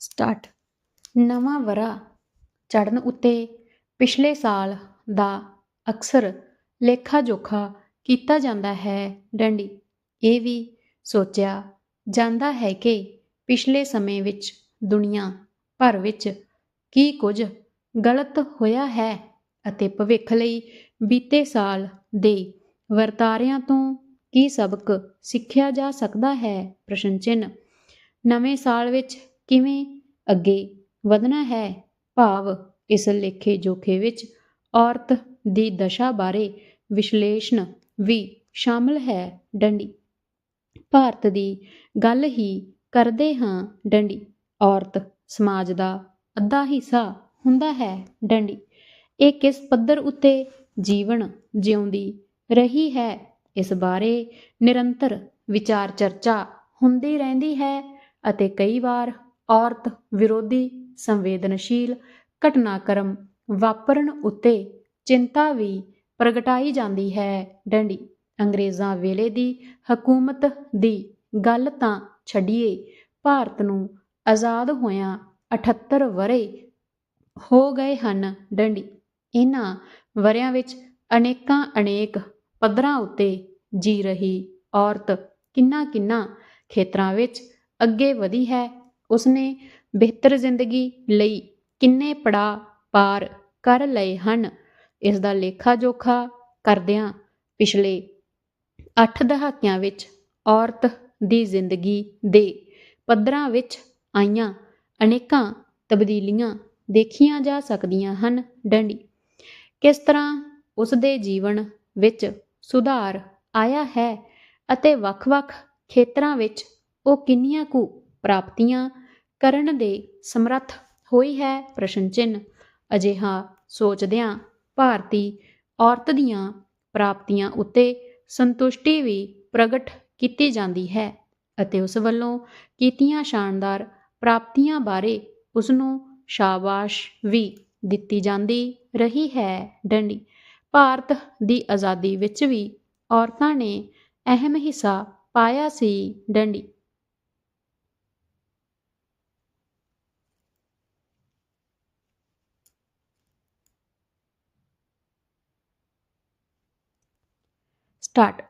Start. ਨਵਾਂ ਵਰ੍ਹਾ ਚੜ੍ਹਨ ਉੱਤੇ ਪਿਛਲੇ ਸਾਲ ਦਾ ਅਕਸਰ ਲੇਖਾ ਜੋਖਾ ਕੀਤਾ ਜਾਂਦਾ ਹੈ ਡੰਡੀ। ਇਹ ਵੀ ਸੋਚਿਆ ਜਾਂਦਾ ਹੈ ਕਿ ਪਿਛਲੇ ਸਮੇਂ ਵਿੱਚ ਦੁਨੀਆ ਭਰ ਵਿੱਚ ਕੀ ਕੁਝ ਗਲਤ ਹੋਇਆ ਹੈ ਅਤੇ ਭਵਿੱਖ ਲਈ ਬੀਤੇ ਸਾਲ ਦੇ ਵਰਤਾਰਿਆਂ ਤੋਂ ਕੀ ਸਬਕ ਸਿੱਖਿਆ ਜਾ ਸਕਦਾ ਹੈ? ਪ੍ਰਸ਼ਨ ਚਿੰਨ੍ਹ ਨਵੇਂ ਸਾਲ ਵਿੱਚ ਕਿਵੇਂ ਅੱਗੇ ਵਧਣਾ ਹੈ? ਭਾਵ ਇਸ ਲੇਖੇ ਜੋਖੇ ਵਿੱਚ ਔਰਤ ਦੀ ਦਸ਼ਾ ਬਾਰੇ ਵਿਸ਼ਲੇਸ਼ਣ ਵੀ ਸ਼ਾਮਲ ਹੈ, ਡੰਡੀ। ਭਾਰਤ ਦੀ ਗੱਲ ਹੀ ਕਰਦੇ ਹਾਂ, ਡੰਡੀ। ਔਰਤ ਸਮਾਜ ਦਾ ਅੱਧਾ ਹਿੱਸਾ ਹੁੰਦਾ ਹੈ, ਡੰਡੀ। ਇਹ ਕਿਸ ਪੱਧਰ ਉੱਤੇ ਜੀਵਨ ਜਿਉਂਦੀ ਰਹੀ ਹੈ? ਇਸ ਬਾਰੇ ਨਿਰੰਤਰ ਵਿਚਾਰ ਚਰਚਾ ਹੁੰਦੀ ਰਹਿੰਦੀ ਹੈ ਅਤੇ ਕਈ ਵਾਰ ਔਰਤ ਵਿਰੋਧੀ ਸੰਵੇਦਨਸ਼ੀਲ ਘਟਨਾਕ੍ਰਮ ਵਾਪਰਨ ਉੱਤੇ ਚਿੰਤਾ ਵੀ ਪ੍ਰਗਟਾਈ ਜਾਂਦੀ ਹੈ। ਡੰਡੀ, ਅੰਗਰੇਜ਼ਾਂ ਵੇਲੇ ਦੀ ਹਕੂਮਤ ਦੀ ਗੱਲ ਤਾਂ ਛੱਡੀਏ, ਭਾਰਤ ਨੂੰ ਆਜ਼ਾਦ ਹੋਇਆਂ 78 ਵਰੇ ਹੋ ਗਏ ਹਨ। ਡੰਡੀ ਇਹਨਾਂ ਵਰਿਆਂ ਵਿੱਚ ਅਨੇਕਾਂ ਅਨੇਕ ਪੱਧਰਾਂ ਉੱਤੇ ਜੀ ਰਹੀ ਔਰਤ ਕਿੰਨਾ ਕਿੰਨਾ ਖੇਤਰਾਂ ਵਿੱਚ ਅੱਗੇ ਵਧੀ ਹੈ ਉਸਨੇ ਬਿਹਤਰ ਜ਼ਿੰਦਗੀ ਲਈ ਕਿੰਨੇ ਪੜਾ ਪਾਰ ਕਰ ਲਏ ਹਨ ਇਸ ਦਾ ਲੇਖਾ ਜੋਖਾ ਕਰਦਿਆਂ ਪਿਛਲੇ 8 ਦਹਾਕਿਆਂ ਵਿੱਚ ਔਰਤ ਦੀ ਜ਼ਿੰਦਗੀ ਦੇ ਪੱਧਰਾਂ ਵਿੱਚ ਆਈਆਂ ਅਨੇਕਾਂ ਤਬਦੀਲੀਆਂ ਦੇਖੀਆਂ ਜਾ ਸਕਦੀਆਂ ਹਨ। ਡੰਡੀ, ਕਿਸ ਤਰ੍ਹਾਂ ਉਸ ਦੇ ਜੀਵਨ ਵਿੱਚ ਸੁਧਾਰ ਆਇਆ ਹੈ ਅਤੇ ਵੱਖ-ਵੱਖ ਖੇਤਰਾਂ ਵਿੱਚ ਉਹ ਕਿੰਨੀਆਂ ਕੁ ਪ੍ਰਾਪਤੀਆਂ ਕਰਨ ਦੇ ਸਮਰੱਥ ਹੋਈ ਹੈ ਪ੍ਰਸ਼ਨ ਚਿੰਨ੍ਹ। ਅਜਿਹਾ ਸੋਚਦਿਆਂ ਭਾਰਤੀ ਔਰਤ ਦੀਆਂ ਪ੍ਰਾਪਤੀਆਂ ਉੱਤੇ ਸੰਤੁਸ਼ਟੀ ਵੀ ਪ੍ਰਗਟ ਕੀਤੀ ਜਾਂਦੀ ਹੈ ਅਤੇ ਉਸ ਵੱਲੋਂ ਕੀਤੀਆਂ ਸ਼ਾਨਦਾਰ ਪ੍ਰਾਪਤੀਆਂ ਬਾਰੇ ਉਸ ਨੂੰ ਸ਼ਾਬਾਸ਼ ਵੀ ਦਿੱਤੀ ਜਾਂਦੀ ਰਹੀ ਹੈ। ਡੰਡੀ। ਭਾਰਤ ਦੀ ਆਜ਼ਾਦੀ ਵਿੱਚ ਵੀ ਔਰਤਾਂ ਨੇ ਅਹਿਮ ਹਿੱਸਾ ਪਾਇਆ ਸੀ। ਡੰਡੀ। ਸਟਾਰਟ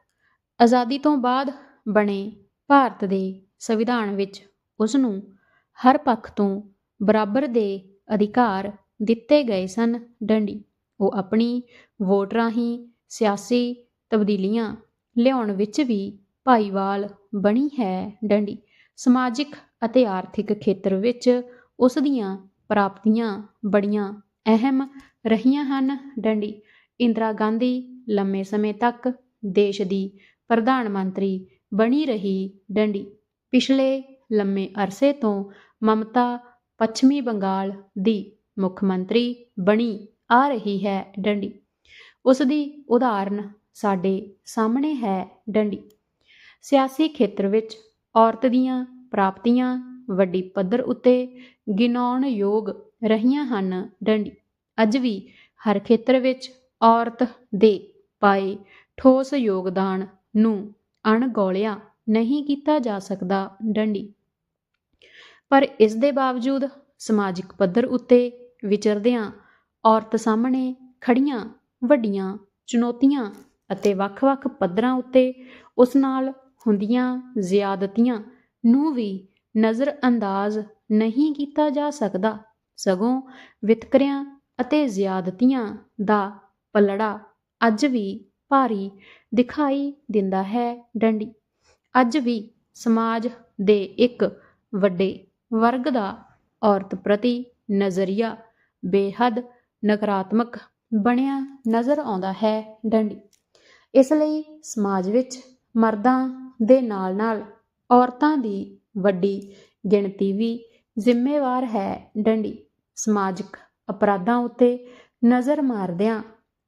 ਆਜ਼ਾਦੀ ਤੋਂ ਬਾਅਦ ਬਣੇ ਭਾਰਤ ਦੇ ਸੰਵਿਧਾਨ ਵਿੱਚ ਉਸ ਨੂੰ ਹਰ ਪੱਖ ਤੋਂ ਬਰਾਬਰ ਦੇ ਅਧਿਕਾਰ ਦਿੱਤੇ ਗਏ ਸਨ ਡੰਡੀ। ਉਹ ਆਪਣੀ ਵੋਟ ਰਾਹੀਂ ਸਿਆਸੀ ਤਬਦੀਲੀਆਂ ਲਿਆਉਣ ਵਿੱਚ ਵੀ ਭਾਈਵਾਲ ਬਣੀ ਹੈ ਡੰਡੀ। ਸਮਾਜਿਕ ਅਤੇ ਆਰਥਿਕ ਖੇਤਰ ਵਿੱਚ ਉਸ ਦੀਆਂ ਪ੍ਰਾਪਤੀਆਂ ਬੜੀਆਂ ਅਹਿਮ ਰਹੀਆਂ ਹਨ ਡੰਡੀ। ਇੰਦਰਾ ਗਾਂਧੀ ਲੰਮੇ ਸਮੇਂ ਤੱਕ ਦੇਸ਼ ਦੀ ਪ੍ਰਧਾਨ ਮੰਤਰੀ ਬਣੀ ਰਹੀ ਡੰਡੀ। ਪਿਛਲੇ ਲੰਮੇ ਅਰਸੇ ਤੋਂ ਮਮਤਾ ਪੱਛਮੀ ਬੰਗਾਲ ਦੀ ਮੁੱਖ ਮੰਤਰੀ ਬਣੀ ਆ ਰਹੀ ਹੈ ਡੰਡੀ। ਉਸ ਦੀ ਉਦਾਹਰਨ ਸਾਡੇ ਸਾਹਮਣੇ ਹੈ ਡੰਡੀ। ਸਿਆਸੀ ਖੇਤਰ ਵਿੱਚ ਔਰਤ ਦੀਆਂ ਪ੍ਰਾਪਤੀਆਂ ਵੱਡੀ ਪੱਧਰ ਉੱਤੇ ਗਿਣਾਉਣ ਯੋਗ ਰਹੀਆਂ ਹਨ ਡੰਡੀ। ਅੱਜ ਵੀ ਹਰ ਖੇਤਰ ਵਿੱਚ ਔਰਤ ਦੇ ਪਾਏ ਠੋਸ ਯੋਗਦਾਨ ਨੂੰ ਅਣਗੌਲਿਆ ਨਹੀਂ ਕੀਤਾ ਜਾ ਸਕਦਾ ਡੰਡੀ। ਪਰ ਇਸ ਦੇ ਬਾਵਜੂਦ ਸਮਾਜਿਕ ਪੱਧਰ ਉੱਤੇ ਵਿਚਰਦਿਆਂ ਔਰਤ ਸਾਹਮਣੇ ਖੜੀਆਂ ਵੱਡੀਆਂ ਚੁਣੌਤੀਆਂ ਅਤੇ ਵੱਖ-ਵੱਖ ਪੱਧਰਾਂ ਉੱਤੇ ਉਸ ਨਾਲ ਹੁੰਦੀਆਂ ਜ਼ਿਆਦਤੀਆਂ ਨੂੰ ਵੀ ਨਜ਼ਰ ਅੰਦਾਜ਼ ਨਹੀਂ ਕੀਤਾ ਜਾ ਸਕਦਾ, ਸਗੋਂ ਵਿਤਕਰਿਆਂ ਅਤੇ ਜ਼ਿਆਦਤੀਆਂ ਦਾ ਪਲੜਾ ਅੱਜ ਵੀ ਭਾਰੀ ਦਿਖਾਈ ਦਿੰਦਾ ਹੈ ਡੰਡੀ। ਅੱਜ ਵੀ ਸਮਾਜ ਦੇ ਇੱਕ ਵੱਡੇ ਵਰਗ ਦਾ ਔਰਤ ਪ੍ਰਤੀ ਨਜ਼ਰੀਆ ਬੇਹੱਦ ਨਕਾਰਾਤਮਕ ਬਣਿਆ ਨਜ਼ਰ ਆਉਂਦਾ ਹੈ ਡੰਡੀ। ਇਸ ਲਈ ਸਮਾਜ ਵਿੱਚ ਮਰਦਾਂ ਦੇ ਨਾਲ-ਨਾਲ ਔਰਤਾਂ ਦੀ ਵੱਡੀ ਗਿਣਤੀ ਵੀ ਜ਼ਿੰਮੇਵਾਰ ਹੈ ਡੰਡੀ। ਸਮਾਜਿਕ ਅਪਰਾਧਾਂ ਉੱਤੇ ਨਜ਼ਰ ਮਾਰਦਿਆਂ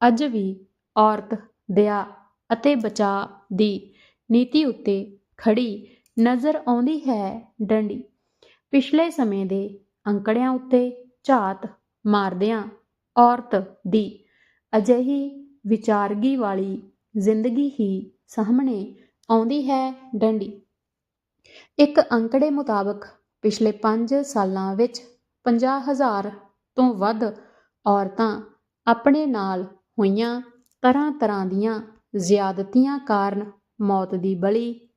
ਅੱਜ ਵੀ ਔਰਤ ਦਇਆ ਅਤੇ ਬਚਾਅ ਦੀ ਨੀਤੀ ਉੱਤੇ ਖੜੀ ਨਜ਼ਰ ਆਉਂਦੀ ਹੈ ਡੰਡੀ। ਪਿਛਲੇ ਸਮੇਂ ਦੇ ਅੰਕੜਿਆਂ ਉੱਤੇ ਝਾਤ ਮਾਰਦਿਆਂ ਔਰਤ ਦੀ ਅਜਿਹੀ ਵਿਚਾਰਗੀ ਵਾਲੀ ਜ਼ਿੰਦਗੀ ਹੀ ਸਾਹਮਣੇ ਆਉਂਦੀ ਹੈ ਡੰਡੀ। ਇੱਕ ਅੰਕੜੇ ਮੁਤਾਬਕ ਪਿਛਲੇ 5 ਸਾਲਾਂ ਵਿੱਚ 50000 ਤੋਂ ਵੱਧ ਔਰਤਾਂ ਆਪਣੇ ਨਾਲ ਹੋਈਆਂ ਤਰ੍ਹਾਂ ਤਰ੍ਹਾਂ ਦੀਆਂ ਜ਼ਿਆਦਤੀਆਂ ਕਾਰਨ ਮੌਤ ਦੀ ਬਲੀ